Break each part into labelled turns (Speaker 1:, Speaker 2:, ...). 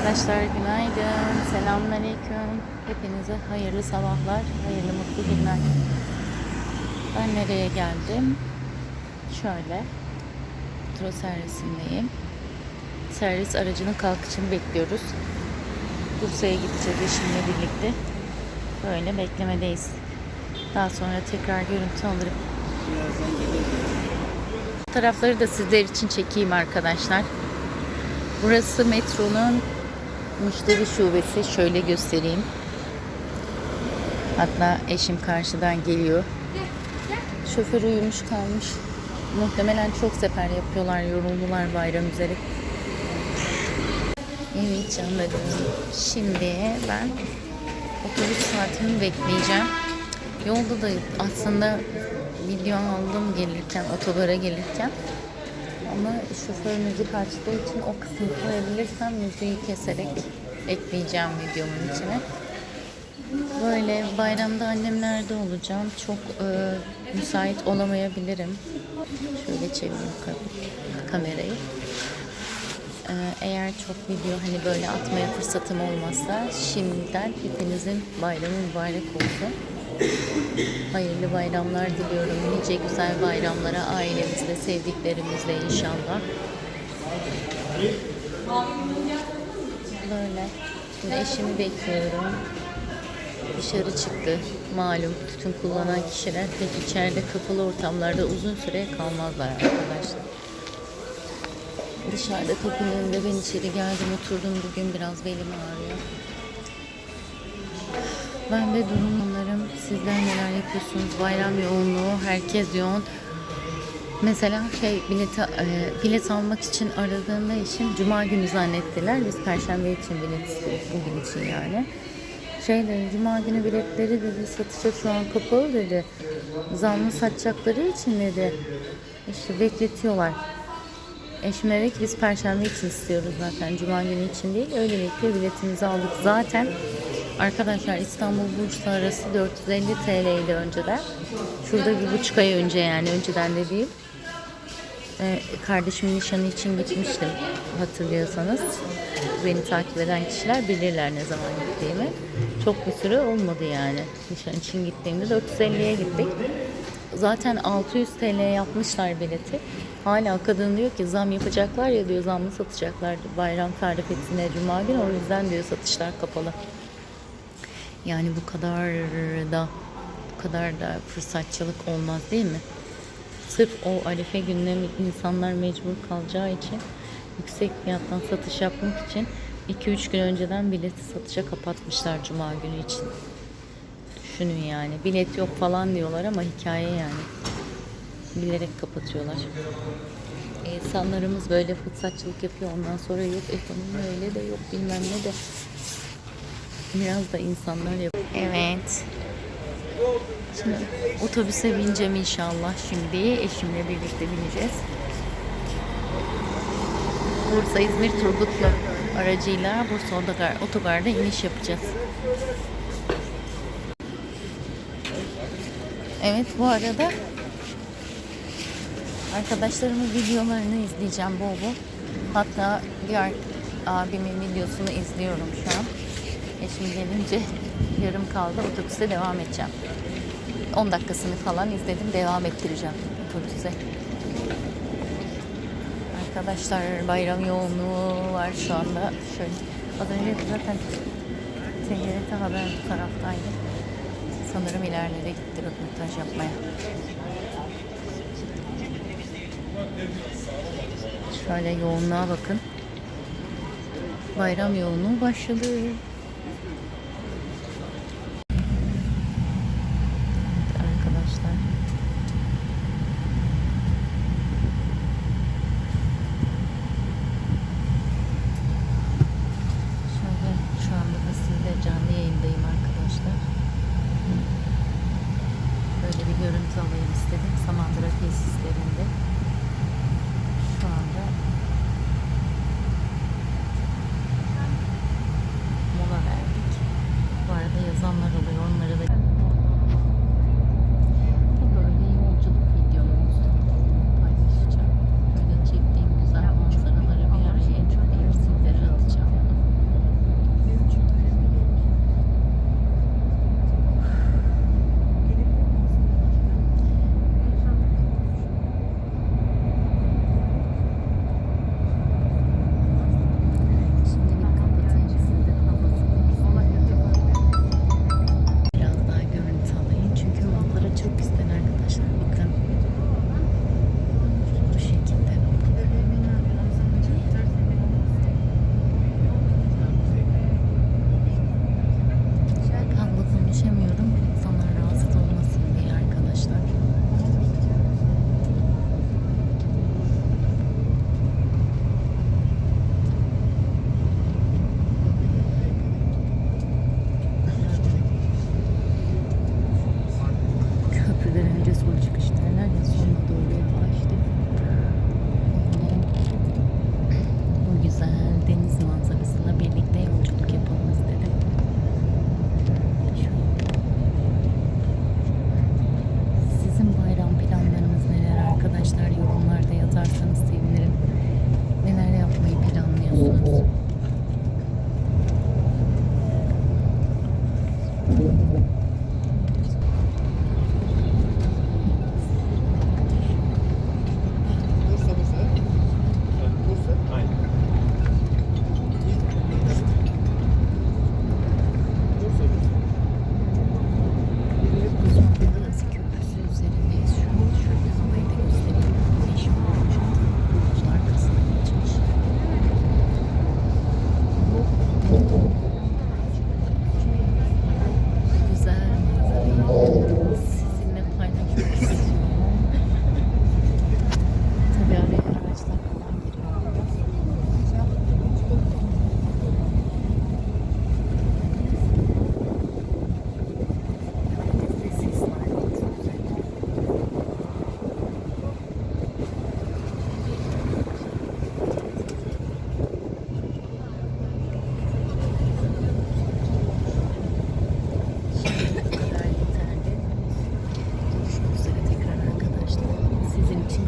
Speaker 1: Arkadaşlar günaydın. Selamünaleyküm. Hepinize hayırlı sabahlar, hayırlı mutlu günler. Ben nereye geldim? Şöyle. Metro servisindeyim. Servis aracının kalkışını bekliyoruz. Bursa'ya gideceğiz eşimle birlikte. Böyle beklemedeyiz. Daha sonra tekrar görüntü alırım. Tarafları da sizler için çekeyim arkadaşlar. Burası metronun müşteri şubesi. Şöyle göstereyim. Hatta eşim karşıdan geliyor. Şoför uyumuş kalmış. Muhtemelen çok sefer yapıyorlar, yoruldular bayram üzeri. Evet canlarım. Şimdi ben otobüs saatimi bekleyeceğim. Yolda da aslında video aldım gelirken, otogara gelirken. Ama şoför müzik açtığı için o kısmı koyabilirsem müziği keserek ekleyeceğim videomun içine. Böyle bayramda annemlerde olacağım. Çok e, müsait olamayabilirim. Şöyle çevireyim ka- kamerayı. E, eğer çok video hani böyle atmaya fırsatım olmazsa şimdiden hepinizin bayramı mübarek olsun. Hayırlı bayramlar diliyorum. Nice güzel bayramlara ailemizle, sevdiklerimizle inşallah. Böyle. Şimdi eşimi bekliyorum. Dışarı çıktı. Malum tütün kullanan kişiler pek içeride kapalı ortamlarda uzun süre kalmazlar arkadaşlar. Dışarıda kapının önünde ben içeri geldim oturdum. Bugün biraz belim ağrıyor. Ben de durumlarım. Sizler neler yapıyorsunuz? Bayram yoğunluğu, herkes yoğun. Mesela şey bilet, e, bilet almak için aradığında işim Cuma günü zannettiler. Biz Perşembe için bilet istedik bugün için yani. Şey dedi, Cuma günü biletleri dedi satışa şu an kapalı dedi. Zamlı satacakları için dedi. İşte bekletiyorlar. Ki biz Perşembe için istiyoruz zaten. Cuma günü için değil. Öylelikle biletimizi aldık. Zaten arkadaşlar İstanbul Bursa arası 450 TL'ydi önceden. Şurada bir buçuk ay önce yani önceden de değil. Ee, kardeşimin nişanı için gitmiştim hatırlıyorsanız. Beni takip eden kişiler bilirler ne zaman gittiğimi. Çok bir süre olmadı yani. Nişan için gittiğimde 450'ye gittik. Zaten 600 TL yapmışlar bileti. Hala kadın diyor ki zam yapacaklar ya diyor zamlı satacaklar bayram tarifesine cuma günü o yüzden diyor satışlar kapalı. Yani bu kadar da bu kadar da fırsatçılık olmaz değil mi? Sırf o arife gününe insanlar mecbur kalacağı için yüksek fiyattan satış yapmak için 2-3 gün önceden bileti satışa kapatmışlar cuma günü için. Düşünün yani. Bilet yok falan diyorlar ama hikaye yani. Bilerek kapatıyorlar. İnsanlarımız böyle fırsatçılık yapıyor. Ondan sonra yok ekonomi öyle de yok bilmem ne de. Biraz da insanlar yapıyor. Evet. Şimdi otobüse bineceğim inşallah şimdi. Eşimle birlikte bineceğiz. Bursa İzmir Turgutlu aracıyla Bursa Otogar, Otogar'da iniş yapacağız. Evet bu arada arkadaşlarımın videolarını izleyeceğim bol bol. Hatta diğer abimin videosunu izliyorum şu an. Eşim gelince yarım kaldı. Otobüste devam edeceğim. 10 dakikasını falan izledim. Devam ettireceğim otobüse. Arkadaşlar bayram yoğunluğu var şu anda. Şöyle az önce zaten TGRT haber bu taraftaydı. Sanırım ilerlere gitti röportaj yapmaya. Şöyle yoğunluğa bakın. Bayram yoğunluğu başladı. Görüntü alayım istedim. Samandıra tesislerinde.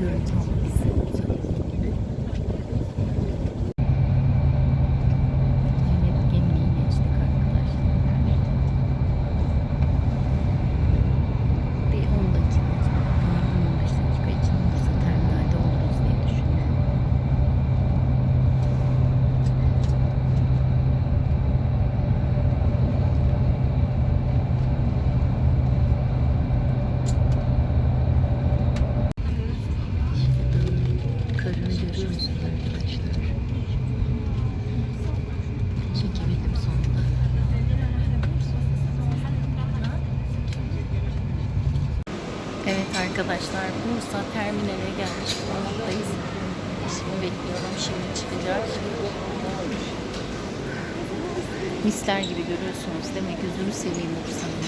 Speaker 1: görüntü alıyor. Arkadaşlar. Bursa terminale gelmiş bulunmaktayız. Şimdi bekliyorum. Şimdi çıkacak. Misler gibi görüyorsunuz. Demek gözünü seveyim Bursa'nın.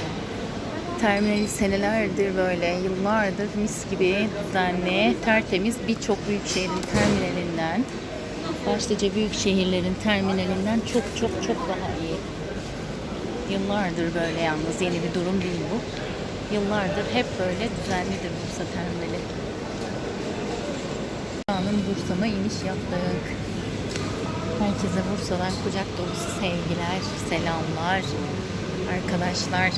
Speaker 1: Terminali senelerdir böyle, yıllardır mis gibi düzenli, tertemiz birçok büyük şehrin terminalinden, başlıca büyük şehirlerin terminalinden çok çok çok daha iyi. Yıllardır böyle yalnız yeni bir durum değil bu. Yıllardır hep böyle düzenlidir Bursa terminali. Anın Bursa'ma iniş yaptık. Herkese Bursa'dan kucak dolusu sevgiler, selamlar. Arkadaşlar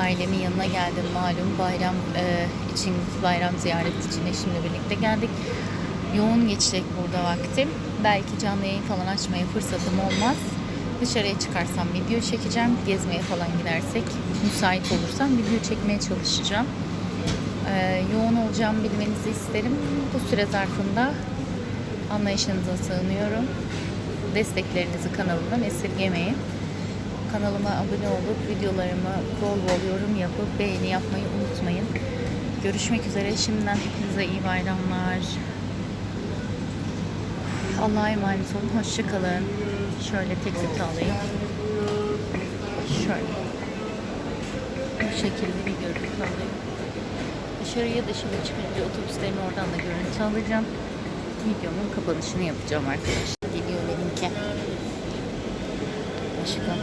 Speaker 1: ailemin yanına geldim malum bayram e, için bayram ziyareti için eşimle birlikte geldik. Yoğun geçecek burada vaktim. Belki canlı yayın falan açmaya fırsatım olmaz. Dışarıya çıkarsam video çekeceğim. Gezmeye falan gidersek müsait olursam video çekmeye çalışacağım. E, yoğun olacağımı bilmenizi isterim. Bu süre zarfında anlayışınıza sığınıyorum. Desteklerinizi kanalımdan esirgemeyin. Kanalıma abone olup videolarımı bol bol yorum yapıp beğeni yapmayı unutmayın. Görüşmek üzere. Şimdiden hepinize iyi bayramlar. Allah'a emanet olun. Hoşçakalın. Şöyle tek alayım. Şöyle. Şekilde bir görüntü alayım. Dışarıya da şimdi çıkınca otobüslerin oradan da görüntü alacağım. Videomun kapanışını yapacağım arkadaşlar. Geliyor benimki. Başka.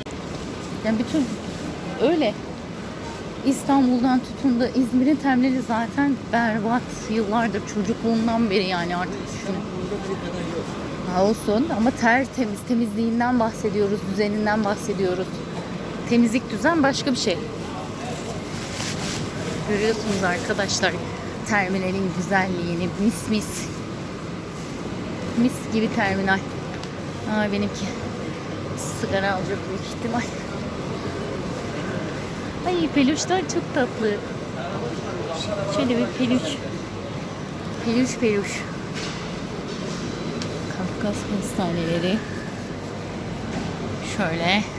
Speaker 1: Yani bütün öyle. İstanbul'dan tutun da İzmir'in terminali zaten berbat. Yıllardır çocukluğumdan beri yani artık düşün. Ha olsun ama tertemiz, temizliğinden bahsediyoruz, düzeninden bahsediyoruz. Temizlik düzen başka bir şey. Görüyorsunuz arkadaşlar terminalin güzelliğini mis mis. Mis gibi terminal. Aa benimki sigara alacak büyük ihtimal. Ay peluşlar çok tatlı. Şöyle bir peluş. Peluş peluş. Kafkas pastaneleri. Şöyle.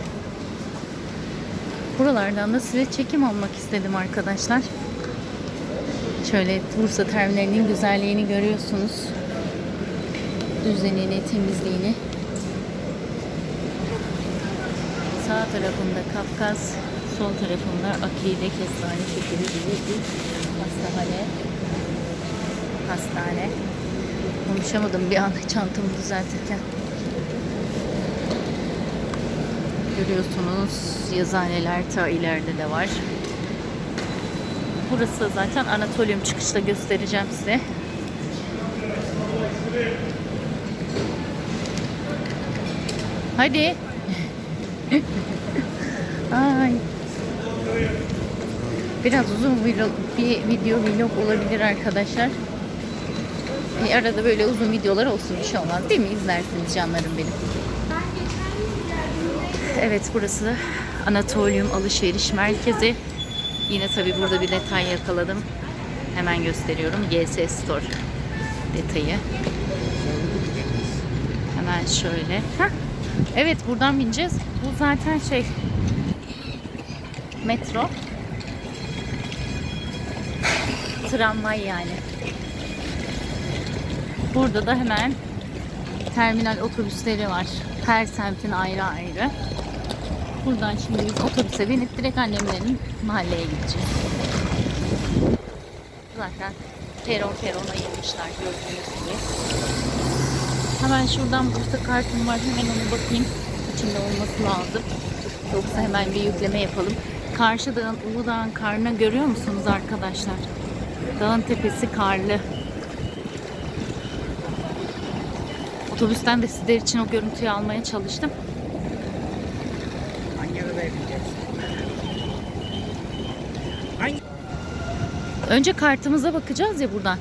Speaker 1: Buralardan da size çekim almak istedim arkadaşlar. Şöyle Bursa terminalinin güzelliğini görüyorsunuz. Düzenini, temizliğini. Sağ tarafında Kafkas, sol tarafında Akide Kestane şekeri gibi bir hastane. Hastane. Konuşamadım bir anda çantamı düzeltirken. Görüyorsunuz yazıhaneler ta ileride de var. Burası zaten Anatolium çıkışta göstereceğim size. Hadi. Ay. Biraz uzun vlog, bir video vlog olabilir arkadaşlar. E, arada böyle uzun videolar olsun bir şey olmaz değil mi? İzlersiniz canlarım benim. Evet burası Anatolium Alışveriş Merkezi. Yine tabi burada bir detay yakaladım. Hemen gösteriyorum. GS Store detayı. Hemen şöyle. Heh. Evet buradan bineceğiz. Bu zaten şey metro. Tramvay yani. Burada da hemen terminal otobüsleri var. Her semtin ayrı ayrı. Buradan şimdi biz otobüse binip direkt annemlerin mahalleye gideceğiz. Zaten peron perona yemişler gördüğünüz gibi. Hemen şuradan Bursa kartım var. Hemen onu bakayım. İçinde olması lazım. Yoksa hemen bir yükleme yapalım. Karşı dağın, Uludağ'ın karnını görüyor musunuz arkadaşlar? Dağın tepesi karlı. Otobüsten de sizler için o görüntüyü almaya çalıştım. Önce kartımıza bakacağız ya buradan.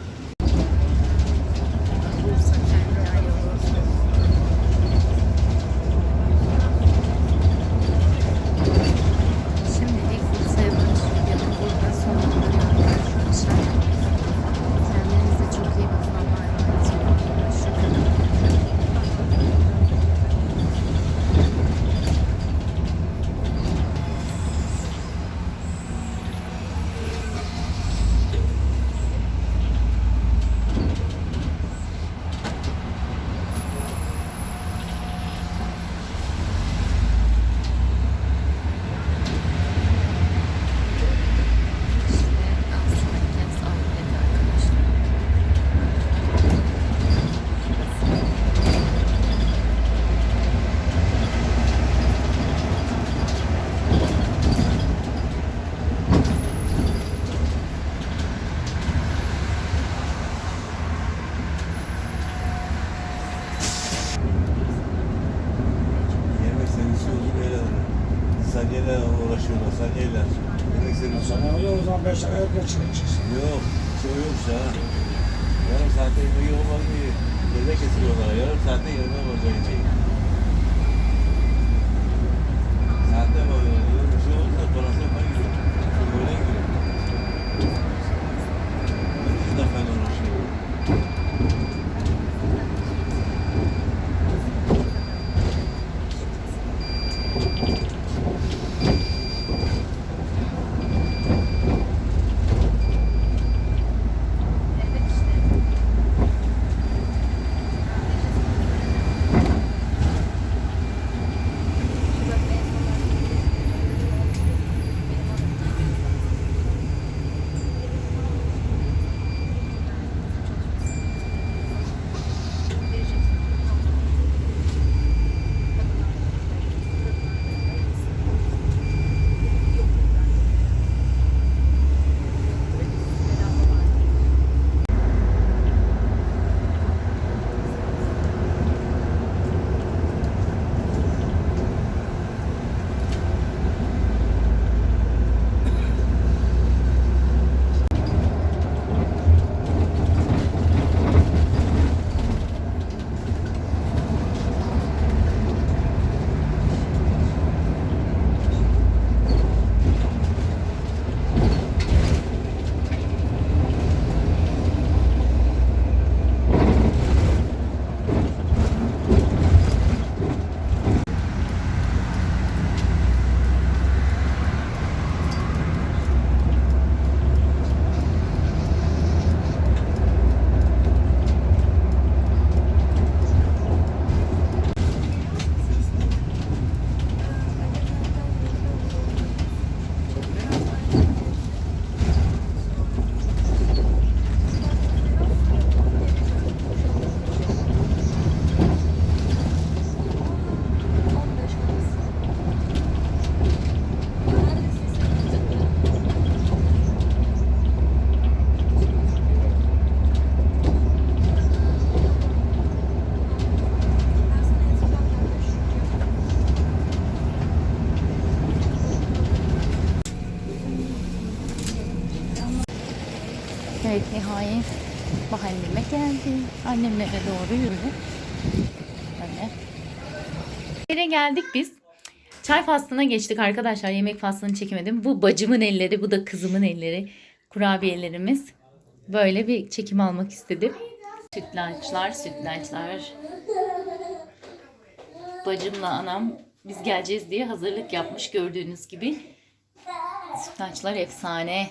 Speaker 1: Şimdilik Bursa'ya dönüş videonun burada sonlandırıyorum arkadaşlar. Kendinize çok iyi bakın. Allah'a emanet olun. Hoşçakalın.
Speaker 2: neyle sen neyle? Demek istediğim
Speaker 3: Sana öyle o zaman 5 dakika erken çıkacaksın.
Speaker 2: Yok, şey yok ya. Yarım saatte yemeği olmaz mı? Dede getiriyorlar. Yarım saatte yerine olacak yemeği.
Speaker 1: Geldim. Annemlere doğru yürüdüm. Böyle. Yere geldik biz. Çay faslına geçtik arkadaşlar. Yemek faslını çekemedim. Bu bacımın elleri, bu da kızımın elleri. Kurabiyelerimiz. Böyle bir çekim almak istedim. Sütlaçlar, sütlaçlar. Bacımla anam biz geleceğiz diye hazırlık yapmış gördüğünüz gibi. Sütlaçlar efsane.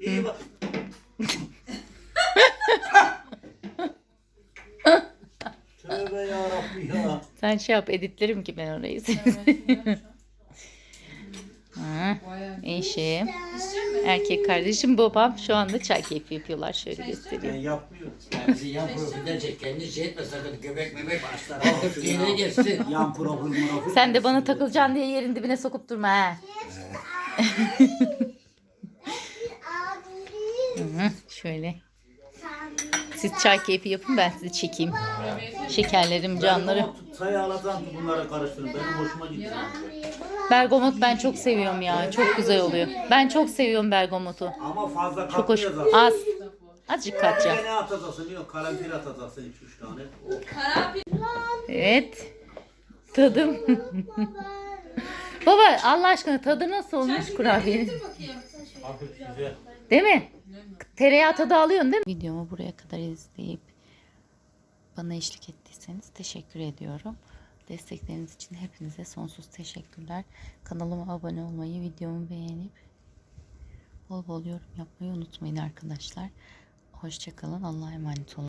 Speaker 2: İyi bak. Tövbe yarabbi ya.
Speaker 1: Sen şey yap editlerim ki ben orayı. ha, eşim. Erkek kardeşim babam şu anda çay keyfi yapıyorlar. Şöyle
Speaker 2: Ben
Speaker 1: göstereyim.
Speaker 2: yapmıyorum.
Speaker 4: Bizi yan profilden çek. Kendi şey etme sakın. Göbek mebek başlar. Artık dine geçsin.
Speaker 3: Yan profil profil.
Speaker 1: Sen de bana takılacaksın diye yerin dibine sokup durma ha. Hı, Şöyle. Siz çay keyfi yapın ben sizi çekeyim. Şekerlerim, canlarım.
Speaker 3: Sayı alacağım bunları karıştırın. Benim hoşuma gitti.
Speaker 1: Bergamot ben çok seviyorum ya. Çok güzel oluyor. Ben çok seviyorum bergamotu.
Speaker 3: Ama fazla
Speaker 1: Çok hoş.
Speaker 3: katmayacağız.
Speaker 1: Az. Azıcık katacağım.
Speaker 3: Ne atacaksın? Yok karanfil atacaksın 2-3 tane. O
Speaker 1: Evet. Tadım. Baba Allah aşkına tadı nasıl olmuş kurabiyenin?
Speaker 2: Hafif güzel.
Speaker 1: Değil mi? Tereyağı tadı alıyorsun değil mi? Videomu buraya kadar izleyip bana eşlik ettiyseniz teşekkür ediyorum. Destekleriniz için hepinize sonsuz teşekkürler. Kanalıma abone olmayı, videomu beğenip bol bol yorum yapmayı unutmayın arkadaşlar. Hoşçakalın. Allah'a emanet olun.